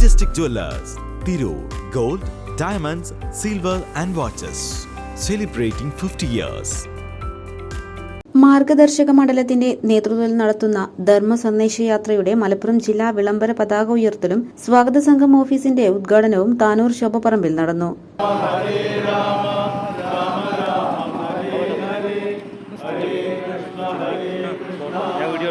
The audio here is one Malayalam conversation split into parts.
Majestic jewellers Tirur gold diamonds silver and watches celebrating fifty years മാർഗദർശക മണ്ഡലത്തിന്റെ നേതൃത്വത്തിൽ നടത്തുന്ന ധർമ്മ സന്ദേശയാത്രയുടെ മലപ്പുറം ജില്ലാ വിളംബര പതാക ഉയർത്തലും സ്വാഗത സംഘം ഓഫീസിന്റെ ഉദ്ഘാടനവും താനൂർ ശോഭപ്പറമ്പിൽ നടന്നു. ഞാൻ വീഡിയോ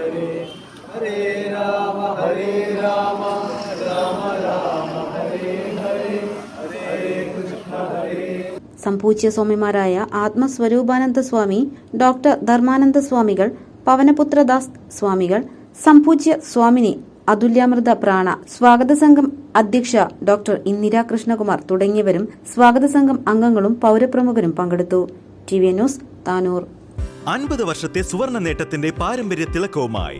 സംപൂജ്യ സ്വാമിമാരായ ആത്മസ്വരൂപാനന്ദ സ്വാമി ഡോക്ടർ ധർമാനന്ദ സ്വാമികൾ പവനപുത്രദാസ് സ്വാമികൾ സംപൂജ്യ സ്വാമിനി അതുല്യാമൃത പ്രാണ സ്വാഗത സംഘം അധ്യക്ഷ ഡോക്ടർ ഇന്ദിര കൃഷ്ണകുമാർ തുടങ്ങിയവരും സ്വാഗത സംഘം അംഗങ്ങളും പൗരപ്രമുഖരും പങ്കെടുത്തു. T V news Tanur. അൻപത് വർഷത്തെ സുവർണ നേട്ടത്തിന്റെ പാരമ്പര്യ തിളക്കവുമായി